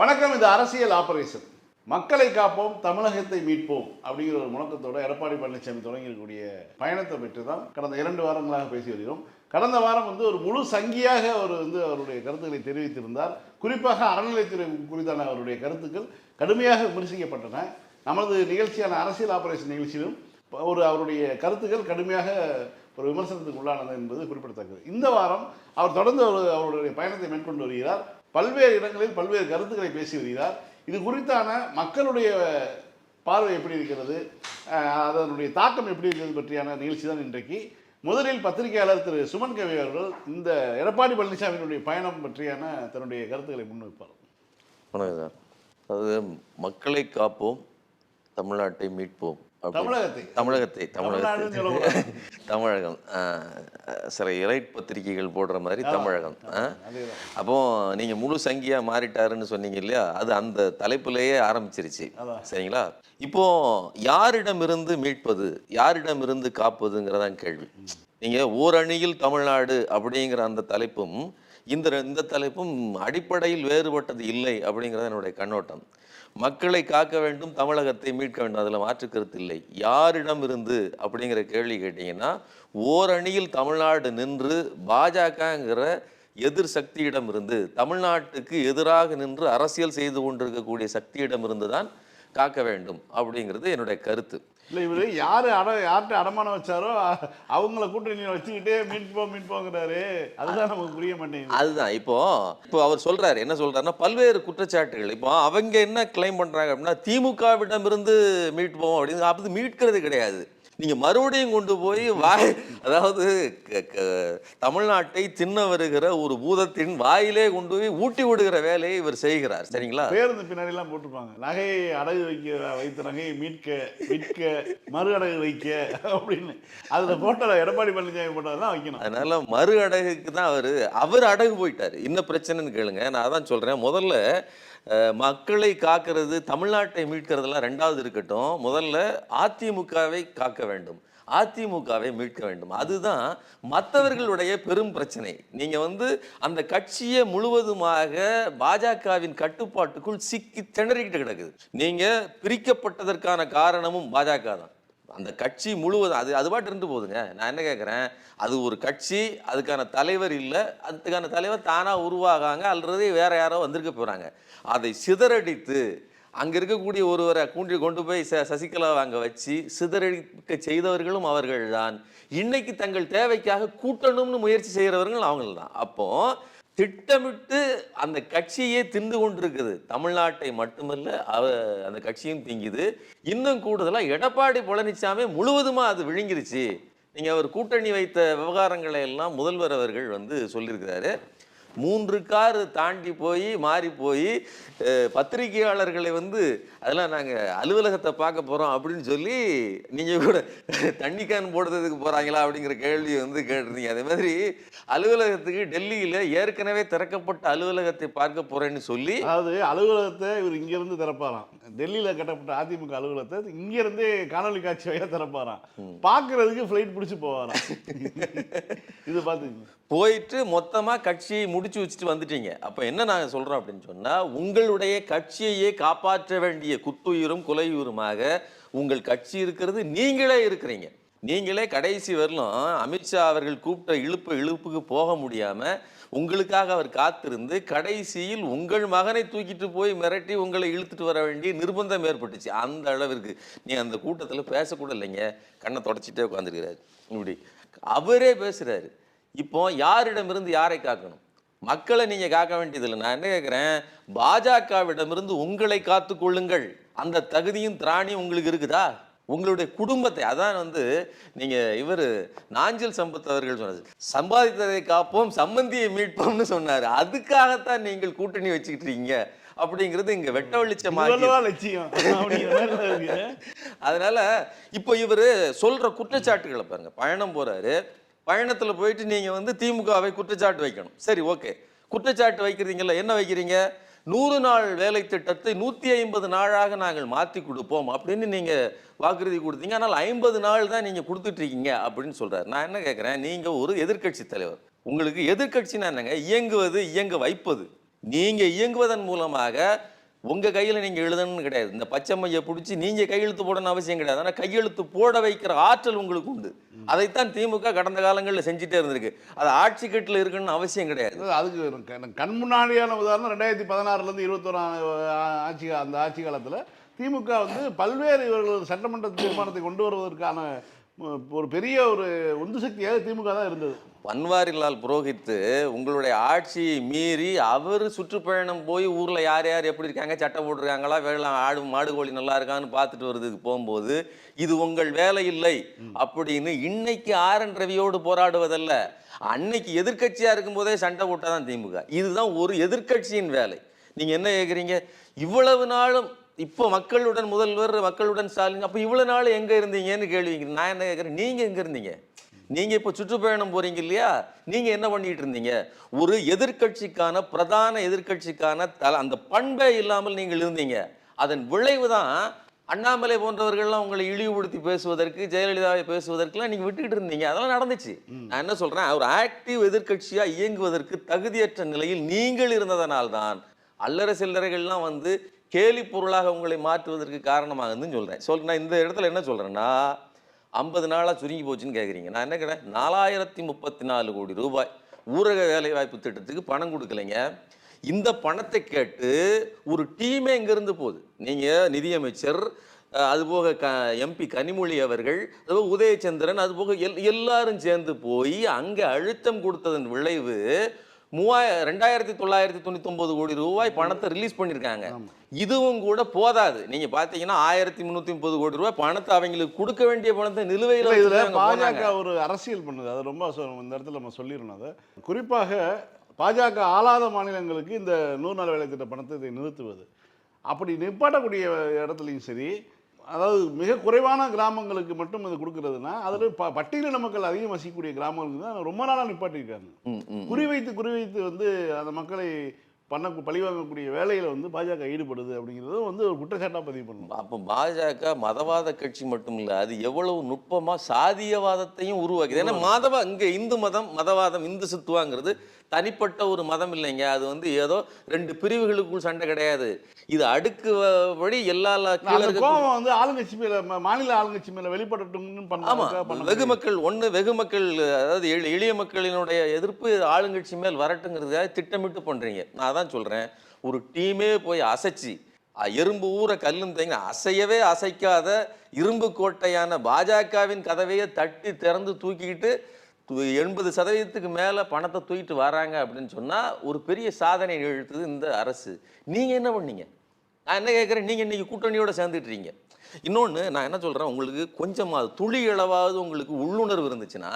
வணக்கம் இது அரசியல் ஆபரேஷன். மக்களை காப்போம் தமிழகத்தை மீட்போம் அப்படிங்கிற ஒரு முழக்கத்தோட எடப்பாடி பழனிசாமி தொடங்கியிருக்கக்கூடிய பயணத்தை பற்றி தான் கடந்த இரண்டு வாரங்களாக பேசி வருகிறோம். கடந்த வாரம் வந்து ஒரு முழு சங்கியாக அவர் வந்து அவருடைய கருத்துக்களை தெரிவித்திருந்தார். குறிப்பாக அறநிலைத்துறை குறித்தான அவருடைய கருத்துக்கள் கடுமையாக விமர்சிக்கப்பட்டன. நமது நிகழ்ச்சியான அரசியல் ஆபரேஷன் நிகழ்ச்சியிலும் ஒரு அவருடைய கருத்துக்கள் கடுமையாக ஒரு விமர்சனத்துக்கு உள்ளானது என்பது குறிப்பிடத்தக்கது. இந்த வாரம் அவர் தொடர்ந்து ஒரு அவருடைய பயணத்தை மேற்கொண்டு வருகிறார். பல்வேறு இடங்களில் பல்வேறு கருத்துக்களை பேசி வருகிறார் இது குறித்தான மக்களுடைய பார்வை எப்படி இருக்கிறது? அதனுடைய தாக்கம் எப்படி இருக்கிறது பற்றியான நிகழ்ச்சி தான் இன்றைக்கு. முதலில் பத்திரிகையாளர் திரு சுமன் கவி அவர்கள் இந்த எடப்பாடி பழனிசாமியினுடைய பயணம் பற்றியான தன்னுடைய கருத்துக்களை முன்வைப்பார். வணக்கம் சார். அதாவது மக்களை காப்போம் தமிழ்நாட்டை மீட்போம். தமிழகத்தை. தமிழகத்தை தமிழகத்தை. தமிழகம். சில இலைட் பத்திரிகைகள் போடுற மாதிரி தமிழகம். அப்போ நீங்க முழு சங்கியா மாறிட்டாருன்னு சொன்னீங்க இல்லையா? அது அந்த தலைப்பிலேயே ஆரம்பிச்சிருச்சு. சரிங்களா? இப்போ யாரிடமிருந்து மீட்பது யாரிடமிருந்து காப்பதுங்கிறதான் கேள்வி. நீங்க ஓரணியில் தமிழ்நாடு அப்படிங்கிற அந்த தலைப்பும் இந்த இந்த தலைப்பும் அடிப்படையில் வேறுபட்டது இல்லை அப்படிங்கிறது என்னுடைய கண்ணோட்டம். மக்களை காக்க வேண்டும் தமிழகத்தை மீட்க வேண்டும். அதில் மாற்று கருத்து இல்லை. யாரிடமிருந்து அப்படிங்கிற கேள்வி கேட்டிங்கன்னா ஓரணியில் தமிழ்நாடு நின்று பாஜகங்கிற எதிர் சக்தியிடம் இருந்து தமிழ்நாட்டுக்கு எதிராக நின்று அரசியல் செய்து கொண்டிருக்கக்கூடிய சக்தியிடமிருந்து தான் காக்க வேண்டும் அப்படிங்கிறது என்னுடைய கருத்து. இல்லை இவர் யார் அட யார்கிட்ட அடமானம் வச்சாரோ அவங்கள கூட்டணியில் வச்சுக்கிட்டே மீட்போம் மீட்போங்கிறாரு அதுதான் நமக்கு புரிய மாட்டேங்குது. அதுதான். இப்போ இப்போ அவர் சொல்றாரு என்ன சொல்றாருன்னா பல்வேறு குற்றச்சாட்டுகள். இப்போ அவங்க என்ன கிளைம் பண்றாங்க அப்படின்னா திமுகவிடமிருந்து மீட்போம் அப்படின்னு அப்படி மீட்கிறது கிடையாது. நீங்க மறுபடியும் கொண்டு போய் வாய் அதாவது தமிழ்நாட்டை தின்ன வருகிற ஒரு பூதத்தின் வாயிலே கொண்டு போய் ஊட்டி விடுகிற வேலையை இவர் செய்கிறார். சரிங்களா? பேருந்து பின்னாடி எல்லாம் போட்டிருப்பாங்க. நகையை அடகு வைக்க வைத்த நகையை மீட்க விற்க மறு அடகு வைக்க அப்படின்னு. அதுல போட்டோ எடப்பாடி பழனிசாமி போட்டதெல்லாம் வைக்கணும். அதனால மறு அடகுக்கு தான் அவர் அவர் அடகு போயிட்டார். என்ன பிரச்சனைன்னு கேளுங்க. நான் அதான் சொல்றேன். முதல்ல மக்களை காக்கிறது தமிழ்நாட்டை மீட்கிறதெல்லாம் ரெண்டாவது இருக்கட்டும். முதல்ல அதிமுகவை காக்க வேண்டும். அதிமுகவை மீட்க வேண்டும். அதுதான் மற்றவர்களுடைய பெரும் பிரச்சனை. நீங்கள் வந்து அந்த கட்சியை முழுவதுமாக பாஜகவின் கட்டுப்பாட்டுக்குள் சிக்கி திணறிக்கிட்டு கிடக்குது. நீங்கள் பிரிக்கப்பட்டதற்கான காரணமும் பாஜக தான் அந்த கட்சி முழுவதும் அது அது பாட்டு இருந்து போகுதுங்க. நான் என்ன கேட்குறேன் அது ஒரு கட்சி அதுக்கான தலைவர் இல்லை அதுக்கான தலைவர் தானாக உருவாகாங்க அல்லது வேற யாரோ வந்திருக்க போகிறாங்க அதை சிதறடித்து அங்கே இருக்கக்கூடிய ஒருவரை கூண்டி கொண்டு போய் ச சசிகலா அங்கே வச்சு சிதறடிக்க செய்தவர்களும் அவர்கள் தான் இன்னைக்கு தங்கள் தேவைக்காக கூட்டணும்னு முயற்சி செய்கிறவர்கள் அவங்கள் தான் அப்போது திட்டமிட்டு அந்த கட்சியே தின்று கொண்டிருக்குது. தமிழ்நாட்டை மட்டுமல்ல அவ அந்த கட்சியும் திங்குது. இன்னும் கூடுதலாக எடப்பாடி பழனிசாமி முழுவதுமாக அது விழுங்கிருச்சு. நீங்கள் அவர் கூட்டணி வைத்த விவகாரங்களை எல்லாம் முதல்வர் அவர்கள் வந்து சொல்லியிருக்கிறாரு. மூன்று கார் தாண்டி போய் மாறி போய் பத்திரிகையாளர்களை வந்து அதெல்லாம் நாங்கள் அலுவலகத்தை பார்க்க போகிறோம் அப்படின்னு சொல்லி நீங்கள் கூட தண்ணி கேன் போடுறதுக்கு போகிறாங்களா அப்படிங்கிற கேள்வி வந்து கேட்டிருந்தீங்க. அதே மாதிரி அலுவலகத்துக்கு டெல்லியில் ஏற்கனவே திறக்கப்பட்ட அலுவலகத்தை பார்க்க போகிறேன்னு சொல்லி அதாவது அலுவலகத்தை இவர் இங்க இருந்து திறப்பாராம். டெல்லியில கட்டப்பட்ட அதிமுக அலுவலகத்தை இங்க இருந்தே காணொலி காட்சி வழியா திறப்பாராம். பாக்குறதுக்கு ஃபிளைட் பிடிச்சு போவாராம். இது பாத்துக்கங்க போயிட்டு மொத்தமாக கட்சியை முடிச்சு வச்சுட்டு வந்துட்டீங்க. அப்போ என்ன நாங்கள் சொல்கிறோம் அப்படின்னு சொன்னால் உங்களுடைய கட்சியையே காப்பாற்ற வேண்டிய குத்துயிரும் குலையுயிருமாக உங்கள் கட்சி இருக்கிறது நீங்களே இருக்கிறீங்க. நீங்களே கடைசி வரலும் அமித்ஷா அவர்கள் கூப்பிட்ட இழுப்பு இழுப்புக்கு போக முடியாமல் உங்களுக்காக அவர் காத்திருந்து கடைசியில் உங்கள் மகனை தூக்கிட்டு போய் மிரட்டி உங்களை இழுத்துட்டு வர வேண்டிய நிர்பந்தம் ஏற்பட்டுச்சு. அந்த அளவிற்கு நீ அந்த கூட்டத்தில் பேசக்கூட இல்லைங்க. கண்ணை தொடச்சிட்டே உட்காந்துருக்கிறாரு இப்படி அவரே பேசுகிறாரு இப்போ யாரிடமிருந்து யாரை காக்கணும்? மக்களை நீங்க காக்க வேண்டியதில்லை. நான் என்ன கேட்குறேன் பாஜகவிடமிருந்து உங்களை காத்துக்கொள்ளுங்கள் அந்த தகுதியும் திராணியும் உங்களுக்கு இருக்குதா? உங்களுடைய குடும்பத்தை அதான் வந்து நீங்க இவர் நாஞ்சில் சம்பத் அவர்கள் சொன்னது சம்பாதித்ததை காப்போம் சம்பந்தியை மீட்போம்னு சொன்னாரு. அதுக்காகத்தான் நீங்கள் கூட்டணி வச்சுக்கிட்டு இருக்கீங்க அப்படிங்கிறது இங்க வெட்ட வெளிச்சமாகி லட்சியம். அதனால இப்போ இவர் சொல்ற குற்றச்சாட்டுகளை பாருங்க. பயணம் போறாரு. பயணத்தில் போயிட்டு நீங்கள் வந்து திமுகவை குற்றச்சாட்டு வைக்கணும். சரி ஓகே. குற்றச்சாட்டு வைக்கிறீங்களா என்ன வைக்கிறீங்க? நூறு நாள் வேலை திட்டத்தை நூற்றி ஐம்பது நாளாக நாங்கள் மாற்றி கொடுப்போம் அப்படின்னு நீங்கள் வாக்குறுதி கொடுத்தீங்க. ஆனால் ஐம்பது நாள் தான் நீங்கள் கொடுத்துட்ருக்கீங்க அப்படின்னு சொல்கிறார் நான் என்ன கேட்குறேன் நீங்கள் ஒரு எதிர்க்கட்சி தலைவர். உங்களுக்கு எதிர்க்கட்சினா என்னங்க? இயங்குவது இயங்க வைப்பது. நீங்கள் இயங்குவதன் மூலமாக உங்க கையில நீங்க எழுதணும்னு கிடையாது. இந்த பச்சை மைய பிடிச்சி நீங்க கையெழுத்து போடணும்னு அவசியம் கிடையாது. ஆனா கையெழுத்து போட வைக்கிற ஆற்றல் உங்களுக்கு உண்டு. அதைத்தான் திமுக கடந்த காலங்களில் செஞ்சுட்டே இருந்திருக்கு. அது ஆட்சி கட்டில் இருக்குன்னு அவசியம் கிடையாது. அதுக்கு கண் முன்னாடியான உதாரணம் ரெண்டாயிரத்தி பதினாறுலேருந்து இருபத்தோராம் ஆட்சி அந்த ஆட்சி காலத்தில் திமுக வந்து பல்வேறு இவர்கள் சட்டமன்ற தீர்மானத்தை கொண்டு வருவதற்கான ஒரு பெரிய ஒரு உந்து சக்தியாக திமுக தான் இருந்தது. பன்வாரிலால் புரோஹித்து உங்களுடைய ஆட்சியை மீறி அவர் சுற்றுப்பயணம் போய் ஊரில் யார் யார் எப்படி இருக்காங்க சட்டை போட்டிருக்காங்களா வேளாண் ஆடு மாடு கோழி நல்லா இருக்கான்னு பார்த்துட்டு வருதுக்கு போகும்போது இது உங்கள் வேலை இல்லை அப்படின்னு இன்னைக்கு ஆர் என் ரவியோடு போராடுவதல்ல அன்னைக்கு எதிர்கட்சியாக இருக்கும்போதே சண்டை போட்டால் தான் திமுக. இதுதான் ஒரு எதிர்க்கட்சியின் வேலை. நீங்கள் என்ன கேட்குறீங்க இவ்வளவு நாளும் இப்போ மக்களுடன் முதல்வர் மக்களுடன் ஸ்டாலின் அப்போ இவ்வளவு நாள் எங்க இருந்தீங்கன்னு கேள்வி கேக்குறேன். நான் என்ன கேட்குறேன்? நீங்க எங்க இருந்தீங்க? நீங்க இப்போ சுற்றுப்பயணம் போறீங்க இல்லையா? நீங்க என்ன பண்ணிட்டு இருந்தீங்க? ஒரு எதிர்க்கட்சிக்கான பிரதான எதிர்க்கட்சிக்கான தல அந்த பண்பே இல்லாமல் நீங்கள் இருந்தீங்க. அதன் விளைவு தான் அண்ணாமலை போன்றவர்கள்லாம் உங்களை இழிவுபடுத்தி பேசுவதற்கு ஜெயலலிதாவை பேசுவதற்குலாம் நீங்க விட்டுக்கிட்டு இருந்தீங்க. அதெல்லாம் நடந்துச்சு. நான் என்ன சொல்றேன்? ஒரு ஆக்டிவ் எதிர்க்கட்சியா இயங்குவதற்கு தகுதியற்ற நிலையில் நீங்கள் இருந்ததனால்தான் அல்லற சில்லறைகள்லாம் வந்து கேலி பொருளாக உங்களை மாற்றுவதற்கு காரணமாகுதுன்னு சொல்கிறேன் சொல் நான் இந்த இடத்துல என்ன சொல்கிறேன்னா ஐம்பது நாளாக சுருங்கி போச்சுன்னு கேட்குறீங்க நான் என்ன கேட்டேன்? நாலாயிரத்தி முப்பத்தி நாலு கோடி ரூபாய் ஊரக வேலைவாய்ப்பு திட்டத்துக்கு பணம் கொடுக்கலைங்க. இந்த பணத்தை கேட்டு ஒரு டீமே இங்கேருந்து போகுது. நீங்கள் நிதியமைச்சர் அதுபோக க எம்பி கனிமொழி அவர்கள் அதுபோக உதயச்சந்திரன் அதுபோக எல் எல்லாரும் சேர்ந்து போய் அங்கே அழுத்தம் கொடுத்ததன் விளைவு மூவாய ரெண்டாயிரத்தி தொள்ளாயிரத்தி தொண்ணூத்தொம்பது கோடி ரூபாய் பணத்தை ரிலீஸ் பண்ணியிருக்காங்க இதுவும் கூட போதாது. நீங்க பாத்தீங்கன்னா ஆயிரத்தி முந்நூற்றி முப்பது கோடி ரூபாய் பணத்தை அவங்களுக்கு கொடுக்க வேண்டிய பணத்தை நிலுவையில் இதில். பாஜக ஒரு அரசியல் பண்ணுது. அது ரொம்ப இந்த இடத்துல நம்ம சொல்லிடணும் அதை. குறிப்பாக பாஜக ஆளாத மாநிலங்களுக்கு இந்த நூறு நாள் வேலை திட்ட பணத்தை இதை நிறுத்துவது. அப்படி நிப்பாட்டக்கூடிய இடத்துலையும் சரி அதாவது மிக குறைவான கிராமங்களுக்கு மட்டும் இது கொடுக்கறதுனா அதில் ப பட்டியலின மக்கள் அதிகம் வசிக்கக்கூடிய கிராமங்களுக்கு தான் ரொம்ப நாளாக நிப்பாட்டியிருக்காங்க. குறிவைத்து குறிவைத்து வந்து அந்த மக்களை பண்ண பழிவாங்கக்கூடிய வேலையில் வந்து பாஜக ஈடுபடுது அப்படிங்கிறது வந்து ஒரு குற்றச்சாட்டாக பதிவு பண்ணணும் அப்போ பாஜக மதவாத கட்சி மட்டும் இல்ல அது எவ்வளவு நுட்பமா சாதியவாதத்தையும் உருவாக்குது. ஏன்னா மதவா இங்க இந்து மதம் மதவாதம் இந்து சித்துவாங்கிறது தனிப்பட்ட ஒரு மதம் இல்லைங்க. அது வந்து ஏதோ ரெண்டு பிரிவுகளுக்குள் சண்டை கிடையாது. இது அடுக்கு வழி எல்லா கோபம் வந்து ஆளுங்கட்சி மேல மாநில ஆளுங்கட்சி மேல பண்ண வெகு மக்கள் ஒண்ணு வெகு மக்கள் அதாவது எளி- எளிய மக்களினுடைய எதிர்ப்பு ஆளுங்கட்சி மேல் வரட்டுங்கிறதுக்காக திட்டமிட்டு பண்றீங்க. நான் அதான் சொல்றேன். ஒரு டீமே போய் அசைச்சு எறும்பு ஊற கல்லும் தேங்க அசையவே அசைக்காத இரும்பு கோட்டையான பாஜகவின் கதவையே தட்டி திறந்து தூக்கிக்கிட்டு எண்பது சதவீதத்துக்கு மேலே பணத்தை தூக்கிட்டு வராங்க அப்படின்னு சொன்னால் ஒரு பெரிய சாதனை நிகழ்த்துது இந்த அரசு. நீங்கள் என்ன பண்ணீங்க? நான் என்ன கேட்குறேன் நீங்கள் இன்றைக்கி கூட்டணியோடு சேர்ந்துட்டுறீங்க இன்னொன்று நான் என்ன சொல்கிறேன் உங்களுக்கு கொஞ்சமாவது துளி அளவாவது உங்களுக்கு உள்ளுணர்வு இருந்துச்சுன்னா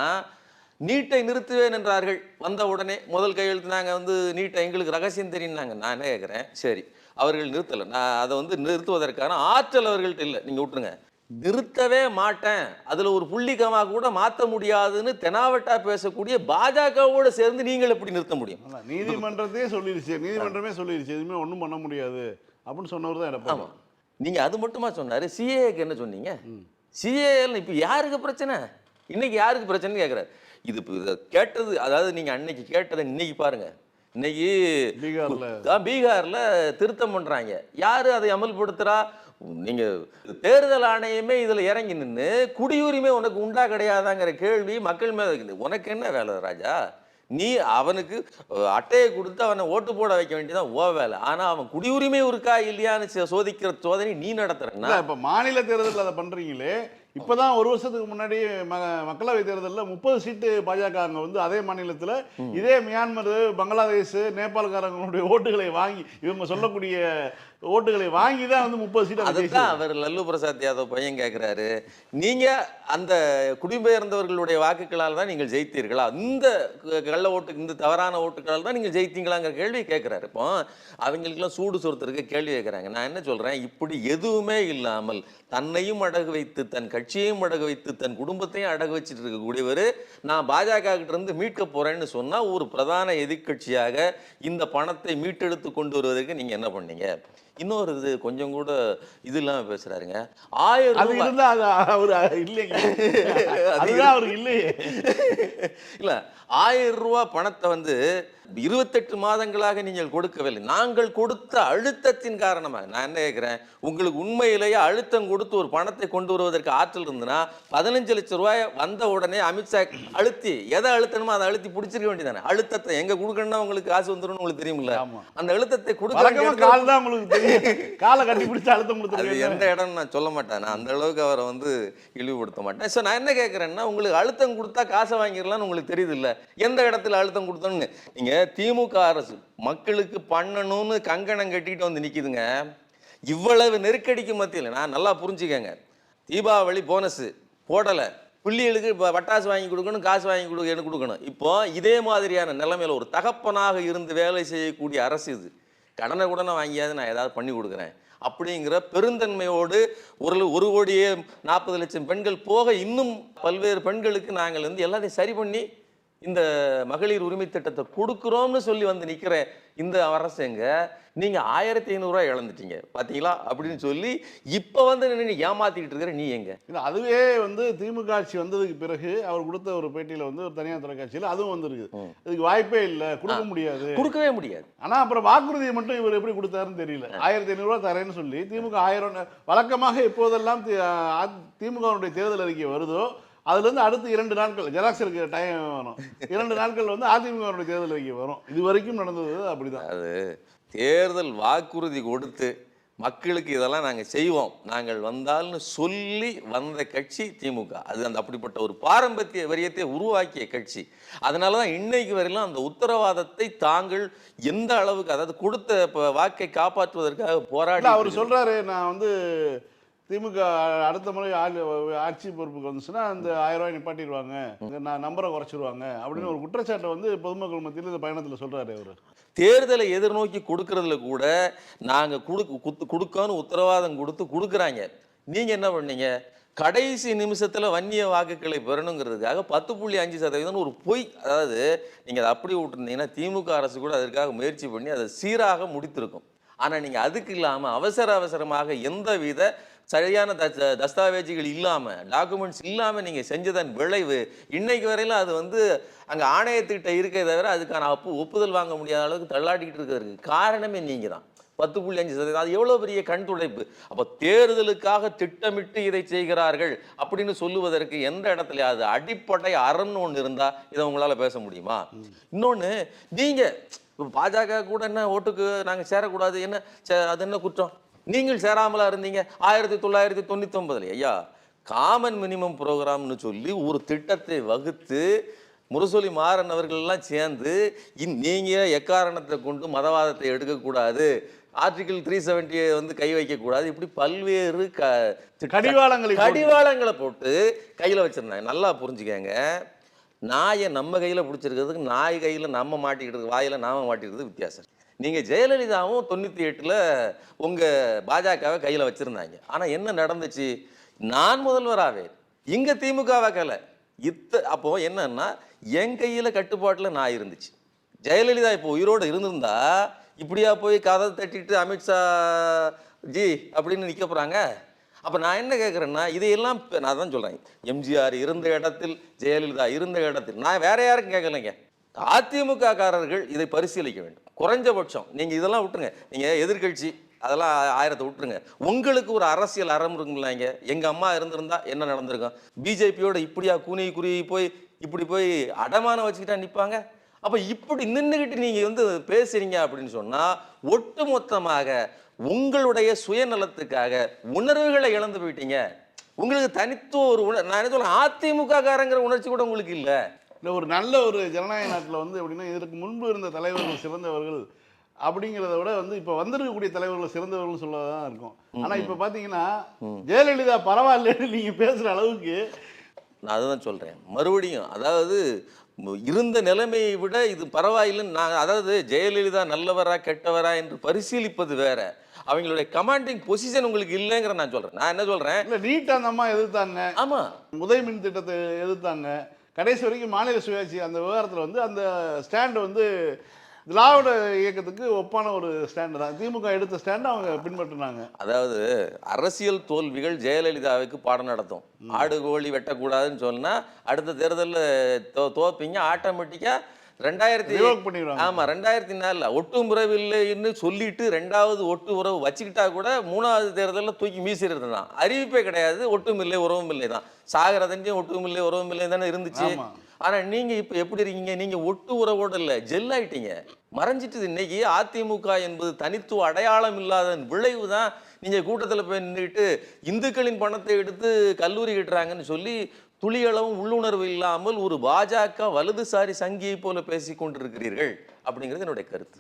நீட்டை நிறுத்துவேன் என்றார்கள். வந்த உடனே முதல் கையெழுத்து நாங்கள் வந்து நீட்டை எங்களுக்கு ரகசியம் தெரியும்னாங்க. நான் என்ன கேட்குறேன் சரி அவர்கள் நிறுத்தலை. நான் அதை வந்து நிறுத்துவதற்கான ஆற்றல் அவர்கள்ட்ட இல்லை. நீங்கள் விட்டுருங்க. நிறுத்தவே மாட்டேன். அதில் ஒரு புள்ளிக்கமா கூட மாற்ற முடியாதுன்னு தெனாவட்டா பேசக்கூடிய பாஜகவோட சேர்ந்து நீங்கள் எப்படி நிறுத்த முடியும்? நீதிமன்றத்தையே சொல்லிருச்சு. நீதிமன்றமே சொல்லிருச்சு. எதுவுமே ஒண்ணும் பண்ண முடியாது. அப்படின்னு சொன்னவர் தான் எடப்பாடி. ஆமா. நீங்க அது மட்டுமா சொன்னாரு? சிஏக்கு என்ன சொன்னீங்க? சிஏஎல் இப்ப யாருக்கு பிரச்சனை? இன்னைக்கு யாருக்கு பிரச்சனைன்னு கேக்குறாரு. இது கேட்டது அதாவது நீங்க அன்னைக்கு கேட்டதை இன்னைக்கு பாருங்க. இன்னைக்கு பீகார்ல. திருத்தம் பண்றாங்க. யாரு அதை அமல்படுத்துறா? நீங்க தேர்தல் ஆணையமே இதுல இறங்கி நின்னு குடியுரிமை உனக்கு உண்டா கிடையாதாங்கிற கேள்வி மக்கள் மேல உனக்கு என்ன வேலை ராஜா? நீ அவனுக்கு அட்டையை கொடுத்து அவனை ஓட்டு போட வைக்க வேண்டியதான் ஓ வேலை. ஆனா அவன் குடியுரிமை இருக்கா இல்லையான்னு சோதிக்கிற சோதனை நீ நடத்துறன்னா இப்ப மாநில தேர்தலில் அதை பண்றீங்களே இப்பதான் ஒரு வருஷத்துக்கு முன்னாடி ம மக்களவை தேர்தலில் முப்பது சீட்டு பாஜக அங்க வந்து அதே மாநிலத்துல இதே மியான்மர் பங்களாதேஷ் நேபாளக்காரங்களுடைய ஓட்டுகளை வாங்கி இவங்க சொல்லக்கூடிய ஓட்டுகளை வாங்கி தான் வந்து முப்பது சீட்டு அதுதான் அவர் லல்லு பிரசாத் யாதவ் பையன் கேட்குறாரு நீங்க அந்த குடிபெயர்ந்தவர்களுடைய வாக்குகளால் தான் நீங்கள் ஜெயித்தீர்களா? இந்த கள்ள ஓட்டு இந்த தவறான ஓட்டுகளால் தான் நீங்கள் ஜெயித்தீங்களாங்கிற கேள்வி கேட்குறாரு இப்போ அவங்களுக்கெல்லாம் சூடு சொருத்தருக்கு கேள்வி கேட்குறாங்க நான் என்ன சொல்றேன்? இப்படி எதுவுமே இல்லாமல் தன்னையும் அடகு வைத்து தன் கட்சியையும் அடக வைத்து தன் குடும்பத்தையும் அடகு வச்சுட்டு இருக்கக்கூடியவர் நான் பாஜக கிட்ட இருந்து மீட்க போறேன்னு சொன்னா ஒரு பிரதான எதிர்க்கட்சியாக இந்த பணத்தை மீட்டெடுத்து கொண்டு வருவதற்கு நீங்க என்ன பண்ணீங்க? இன்னொரு இது கொஞ்சம் கூட இது இல்லாம பேசுறாருங்க. ஆயிரம் அது ரூபாய். இருந்தா அது அவர் இல்லைங்க. அதுதான் அவருக்கு இல்லையே. இல்ல ஆயிரம் ரூபாய் பணத்தை வந்து இருபத்தெட்டு மாதங்களாக நீங்கள் கொடுக்கவில்லை. நாங்கள் கொடுத்த அழுத்தத்தின் காரணமாக நான் என்ன கேட்கிறேன் உங்களுக்கு உண்மையிலேயே அழுத்தம் கொடுத்து ஒரு பணத்தை கொண்டு வருவதற்கு ஆற்றல் இருந்ததுன்னா பதினஞ்சு லட்சம் ரூபாய் வந்த உடனே அமித்ஷா அழுத்தி எதை அழுத்தணுமோ அதை அழுத்தி பிடிச்சிருக்க வேண்டியதானே அழுத்தத்தை எங்க கொடுக்கணும்னா உங்களுக்கு காசு வந்துடும் உங்களுக்கு தெரியுமில்ல. அந்த அழுத்தத்தை கொடுக்க கால் தான் உங்களுக்கு காலை கட்டி பிடிச்சு அழுத்தம் கொடுத்துருக்கீங்க எந்த இடம்னு நான் சொல்ல மாட்டேன். நான் அந்த அளவுக்கு அவரை வந்து இழிவுபடுத்த மாட்டேன். ஸோ நான் என்ன கேட்குறேன்னா உங்களுக்கு அழுத்தம் கொடுத்தா காசை வாங்கிடலாம்னு உங்களுக்கு தெரியுது இல்ல எந்த இடத்துல அழுத்தம் கொடுத்தோன்னு நீங்க திமுக அரசு மக்களுக்கு பண்ணணும்னு கங்கணம் கட்டிட்டு வந்து நிக்குதுங்க. இவ்வளவு நெருக்கடிக்கு மத்தியில் நான் நல்லா புரிஞ்சுக்கங்க. தீபாவளி போனஸ் போடலை. பிள்ளைகளுக்கு இப்போ வட்டாசு வாங்கி கொடுக்கணும் காசு வாங்கி கொடுக்கணும் கொடுக்கணும். இப்போ இதே மாதிரியான நிலைமையில ஒரு தகப்பனாக இருந்து வேலை செய்யக்கூடிய அரசு இது. கடனை உடனே வாங்கியாவது நான் ஏதாவது பண்ணி கொடுக்குறேன். அப்படிங்கிற பெருந்தன்மையோடு ஒரு ஒரு கோடியே நாற்பது லட்சம் பெண்கள் போக இன்னும் பல்வேறு பெண்களுக்கு நாங்கள் வந்து எல்லாத்தையும் சரி பண்ணி இந்த மகளிர் உரிமை திட்டத்தை கொடுக்குறோம்னு சொல்லி வந்து நிற்கிற இந்த அரசுங்க நீங்க ஆயிரத்தி ஐநூறுரூவா இழந்துட்டீங்க. பாத்தீங்களா? அப்படின்னு சொல்லி இப்போ வந்து நின்னு ஏமாத்திக்கிட்டு இருக்கிற நீ எங்க? அதுவே வந்து திமுக ஆட்சி வந்ததுக்கு பிறகு அவர் கொடுத்த ஒரு பேட்டியில வந்து ஒரு தனியார் தொலைக்காட்சியில் அதுவும் வந்திருக்கு. இதுக்கு வாய்ப்பே இல்லை கொடுக்க முடியாது. கொடுக்கவே முடியாது. ஆனா அப்புறம் வாக்குறுதியை மட்டும் இவர் எப்படி கொடுத்தாருன்னு தெரியல. ஆயிரத்தி ஐநூறுரூவா தரேன்னு சொல்லி திமுக ஆயிரம் வழக்கமாக எப்போதெல்லாம் திமுகவுடைய தேர்தல் அறிக்கை வருதோ அதுல இருந்து அடுத்து இரண்டு நாட்கள் ஜெராக்ஸ் இருக்க டைம் வரும் இரண்டு நாட்கள் வந்து அதிமுகவுடைய தேர்தல் அறிக்கை வரும். இது வரைக்கும் நடந்தது அப்படிதான். அது தேர்தல் வாக்குறுதி கொடுத்து மக்களுக்கு இதெல்லாம் நாங்கள் செய்வோம். நாங்கள் வந்தால்னு சொல்லி வந்த கட்சி திமுக. அது அந்த அப்படிப்பட்ட ஒரு பாரம்பரிய வரியத்தை உருவாக்கிய கட்சி. அதனால தான் இன்னைக்கு வரையிலும் அந்த உத்தரவாதத்தை தாங்கள் எந்த அளவுக்கு அதாவது கொடுத்த வாக்கை காப்பாற்றுவதற்காக போராடி அவர் சொல்றாரு நான் வந்து திமுக அடுத்த முறை ஆட்சி பொறுப்புக்கு வந்துச்சுன்னா அந்த ஆயிரம் ரூபாய் நிப்பாட்டிடுவாங்க. இந்த நான் நம்பரை குறைச்சிருவாங்க அப்படின்னு ஒரு குற்றச்சாட்டை வந்து பொதுமக்கள் மத்தியில் இந்த பயணத்தில் சொல்றாரு அவர். தேர்தலை எதிர்நோக்கி கொடுக்கறதுல கூட நாங்கள் கொடுக்க குத்து கொடுக்கன்னு உத்தரவாதம் கொடுத்து கொடுக்குறாங்க. நீங்கள் என்ன பண்ணீங்க? கடைசி நிமிஷத்தில் வன்னிய வாக்குகளை பெறணுங்கிறதுக்காக பத்து புள்ளி அஞ்சு சதவீதம் ஒரு பொய் அதாவது நீங்கள் அதை அப்படி விட்டுருந்தீங்கன்னா திமுக அரசு கூட அதற்காக முயற்சி பண்ணி அதை சீராக முடித்திருக்கும். ஆனால் நீங்கள் அதுக்கு இல்லாமல் அவசர அவசரமாக எந்தவித சரியான த தஸ்தாவேஜுகள் இல்லாமல் டாக்குமெண்ட்ஸ் இல்லாமல் நீங்கள் செஞ்சதன் விளைவு இன்னைக்கு வரையிலும் அது வந்து அங்கே ஆணையத்திட்ட இருக்கே தவிர அதுக்கான அப்பு ஒப்புதல் வாங்க முடியாத அளவுக்கு தள்ளாடிக்கிட்டு இருக்கிறதுக்கு காரணமே நீங்கள் தான் பத்து புள்ளி அஞ்சு சதவீதம் அது எவ்வளோ பெரிய கண் துடைப்பு? அப்போ தேர்தலுக்காக திட்டமிட்டு இதை செய்கிறார்கள் அப்படின்னு சொல்லுவதற்கு எந்த இடத்துல அது அடிப்படை அறன்னு ஒன்று இருந்தால் இதை உங்களால் பேச முடியுமா? இன்னொன்று நீங்கள் இப்போ பாஜக கூட என்ன ஓட்டுக்கு நாங்கள் சேரக்கூடாது என்ன சே- அது என்ன குற்றம்? நீங்கள் சேராமலா இருந்தீங்க. ஆயிரத்தி தொள்ளாயிரத்தி தொண்ணூத்தி ஒன்பதுல ஐயா காமன் மினிமம் ப்ரோக்ராம்னு சொல்லி ஒரு திட்டத்தை வகுத்து முரசொலி மாறன் அவர்கள் எல்லாம் சேர்ந்து இன் நீங்க எக்காரணத்தை கொண்டு மதவாதத்தை எடுக்கக்கூடாது ஆர்டிகிள் த்ரீ செவன்ட்டியை வந்து கை வைக்கக்கூடாது இப்படி பல்வேறு க கடிவாளங்களை கடிவாளங்களை போட்டு கையில் வச்சிருந்தாங்க. நல்லா புரிஞ்சுக்கங்க. நாயை நம்ம கையில் பிடிச்சிருக்கிறதுக்கு நாய் கையில் நம்ம மாட்டிக்கிட்டு வாயில் நாம மாட்டிக்கிறது வித்தியாசம். நீங்கள் ஜெயலலிதாவும் தொண்ணூற்றி எட்டில் உங்கள் பாஜகவை கையில் வச்சுருந்தாங்க. ஆனால் என்ன நடந்துச்சு? நான் முதல்வராவே. இங்கே திமுக வைக்கல இத்த அப்போது என்னன்னா என் கையில் கட்டுப்பாட்டில் நான் இருந்துச்சு. ஜெயலலிதா இப்போ உயிரோடு இருந்திருந்தா இப்படியா போய் கதை தட்டிட்டு அமித்ஷா ஜி அப்படின்னு நிற்க போகிறாங்க அப்போ நான் என்ன கேட்குறேன்னா இதையெல்லாம் நான் தான் சொல்கிறேன் எம்ஜிஆர் இருந்த இடத்தில் ஜெயலலிதா இருந்த இடத்தில். நான் வேற யாருக்கும் கேட்கலைங்க அதிமுக காரர்கள் இதை பரிசீலிக்க வேண்டும். குறைஞ்சபட்சம் நீங்கள் இதெல்லாம் விட்டுருங்க. நீங்கள் எதிர்க்கட்சி அதெல்லாம் ஆயிரத்தை விட்டுருங்க. உங்களுக்கு ஒரு அரசியல் அறம் இருக்குங்களாங்க எங்கள் அம்மா இருந்திருந்தா என்ன நடந்திருக்கும்? பிஜேபியோட இப்படியா கூனி குறுகி போய் இப்படி போய் அடமானம் வச்சுக்கிட்டா நிற்பாங்க அப்போ இப்படி நின்றுக்கிட்டு நீங்கள் வந்து பேசுறீங்க அப்படின்னு சொன்னால் ஒட்டுமொத்தமாக உங்களுடைய சுயநலத்துக்காக உணர்வுகளை இழந்து போயிட்டீங்க. உங்களுக்கு தனித்துவ ஒரு உணர் நான் என்ன சொல்ல அதிமுக காரங்கிற உணர்ச்சி கூட உங்களுக்கு இல்லை. இல்லை ஒரு நல்ல ஒரு ஜனநாயக நாட்டில் வந்து எப்படின்னா இதற்கு முன்பு இருந்த தலைவர்கள் சிறந்தவர்கள் அப்படிங்கிறத விட வந்து இப்போ வந்திருக்கக்கூடிய தலைவர்கள் சிறந்தவர்கள் சொல்லதான் இருக்கும். ஆனால் இப்போ பார்த்தீங்கன்னா ஜெயலலிதா பரவாயில்லன்னு நீங்கள் பேசுகிற அளவுக்கு நான் அதுதான் சொல்கிறேன் மறுபடியும் அதாவது இருந்த நிலைமையை விட இது பரவாயில்லைன்னு நான் அதாவது ஜெயலலிதா நல்லவரா கெட்டவரா என்று பரிசீலிப்பது வேற. அவங்களுடைய கமாண்டிங் பொசிஷன் உங்களுக்கு இல்லைங்கிற நான் சொல்கிறேன் நான் என்ன சொல்கிறேன் இல்லை நீட் அந்த அம்மா எதிர்த்தாங்க. ஆமாம் உதய மின் திட்டத்தை எதிர்த்தாங்க. கடைசி வரைக்கும் மாநில சுயாட்சி அந்த விவகாரத்தில் வந்து அந்த ஸ்டாண்ட் வந்து திராவிட இயக்கத்துக்கு ஒப்பான ஒரு ஸ்டாண்டு தான். திமுக எடுத்த ஸ்டாண்ட் அவங்க பின்பற்றினாங்க. அதாவது அரசியல் தோல்விகள் ஜெயலலிதாவுக்கு பாடம் நடத்தும். ஆடு கோழி வெட்டக்கூடாதுன்னு சொன்னா அடுத்த தேர்தலில் தோ தோப்பீங்க ஆட்டோமேட்டிக்கா ரெண்டாயிரத்தி ஆமா ரெண்டாயிரத்தி நாலுல ஒட்டு உறவில்லைன்னு சொல்லிட்டு ரெண்டாவது ஒட்டு உறவு வச்சுக்கிட்டா கூட மூணாவது தேர்தலில் தூக்கி மீசிறது தான் அறிவிப்பே கிடையாது. ஒட்டும் இல்லை உறவும் இல்லை தான். சாகரதன்றையும் ஒட்டும் இல்லை உறவும் இல்லை தானே இருந்துச்சு. ஆனா நீங்க இப்ப எப்படி இருக்கீங்க? நீங்க ஒட்டு உறவோட இல்ல ஜெல் ஆயிட்டீங்க. மறைஞ்சிட்டு இன்னைக்கு அதிமுக என்பது தனித்துவ அடையாளம் இல்லாத விளைவு தான். நீங்க கூட்டத்துல போய் நின்றுட்டு இந்துக்களின் பணத்தை எடுத்து கல்லூரி கட்டுறாங்கன்னு சொல்லி துளியளவும் உள்ளுணர்வு இல்லாமல் ஒரு பாஜக வலதுசாரி சங்கியை போல பேசிக் கொண்டிருக்கிறீர்கள் அப்படிங்கிறது என்னுடைய கருத்து.